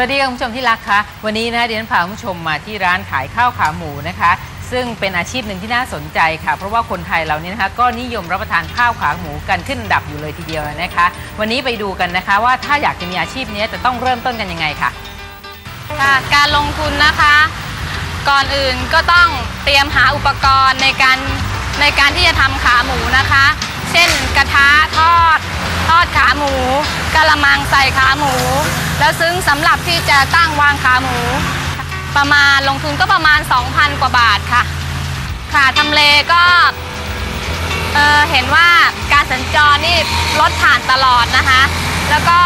สวัสดีค่ะคุณผู้ชมที่รักคะวันนี้นะคะเดี๋ยวฉันพาคุณผู้ชมมาที่ร้านขายข้าวขาหมูนะคะ ซึ่งเป็นอาชีพหนึ่งที่น่าสนใจค่ะ เพราะว่าคนไทยเรานี่นะคะ ก็นิยมรับประทานข้าวขาหมูกันขึ้นดับอยู่เลยทีเดียวนะคะ วันนี้ไปดูกันนะคะ ว่าถ้าอยากจะมีอาชีพนี้จะต้องเริ่มต้นกันยังไงค่ะ ค่ะ การลงทุนนะคะ ก่อนอื่นก็ต้องเตรียมหาอุปกรณ์ในการในการที่จะทำขาหมูนะคะ เช่นกระทะทอด ทอดขาหมูกะละมังใส่ขาหมู แล้วซึ้งสำหรับที่จะตั้งวางขาหมู ประมาณลงทุนก็ประมาณ 2,000 กว่าบาทค่ะ ค่ะทำเลก็เออเห็นว่าการสัญจรนี่รถผ่านตลอดนะคะ แล้วก็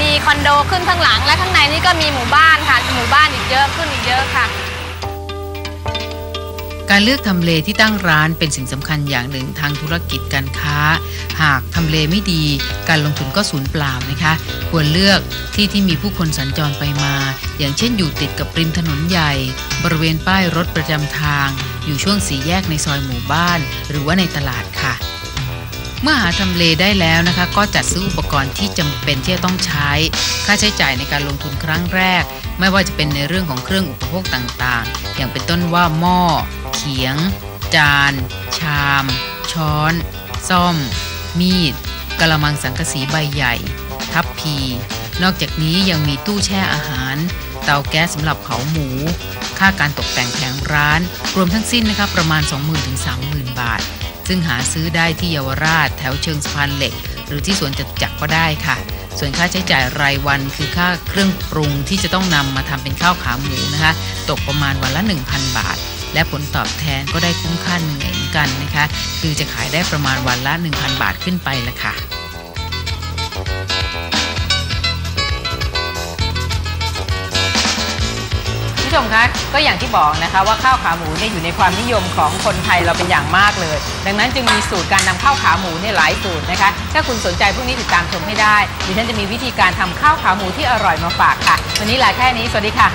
มีคอนโดขึ้นข้างหลังและข้างในนี่ก็มีหมู่บ้านค่ะหมู่บ้านอีกเยอะขึ้นอีกเยอะค่ะ การเลือกทำเลที่ตั้งร้านเป็นสิ่งสำคัญอย่างหนึ่งทางธุรกิจการค้า หากทำเลไม่ดี การลงทุนก็สูญเปล่านะคะ ควรเลือกที่ที่มีผู้คนสัญจรไปมา อย่างเช่นอยู่ติดกับริมถนนใหญ่ บริเวณป้ายรถประจำทาง อยู่ช่วงสีแยกในซอยหมู่บ้าน หรือว่าในตลาดค่ะ เมื่อหาทำเลได้แล้วนะคะ ก็จัดซื้ออุปกรณ์ที่จำเป็นที่จะต้องใช้ ค่าใช้จ่ายในการลงทุนครั้งแรก ไม่ว่าจะเป็นในเรื่องของเครื่องอุปโภคต่างๆ อย่างเป็นต้นว่าหม้อ เขียง จาน ชาม ช้อน ซ่อม มีดกระมังสังกะสีใบใหญ่ ทัพพี นอกจากนี้ยังมีตู้แช่อาหาร เตาแก๊สสำหรับเผาหมู ค่าการตกแต่งแผงร้าน รวมทั้งสิ้นนะคะประมาณ 20,000ถึง30,000 บาท ซึ่งหาซื้อได้ที่เยาวราชแถวเชิงสะพานเหล็ก หรือที่สวนจตุจักรก็ได้ค่ะ ส่วนค่าใช้จ่ายรายวันคือค่าเครื่องปรุงที่จะต้องนำมาทำเป็นข้าวขาหมูนะคะ ตกประมาณวันละ 1,000 บาท และผลตอบแทนก็ได้คุ้มค่าเหนื่อยเหมือนกันนะคะ คือจะขายได้ประมาณวันละ 1,000 บาทขึ้นไปละค่ะะก็อย่างที่บอกนะคะว่าข้าวขาหมูเนี่ยอยู่ในความนิยมของคนไทยเราเป็นอย่างมากเลย ดังนั้นจึงมีสูตรการนำข้าวขาหมูเนี่ยหลายสูตรนะคะถ้าคุณสนใจพวกนี้ติดตามชมให้ได้ดิฉันจะมีวิธีการทำข้าวขาหมูที่อร่อยมาฝากค่ะ วันนี้ลาแค่นี้สวัสดีค่ะ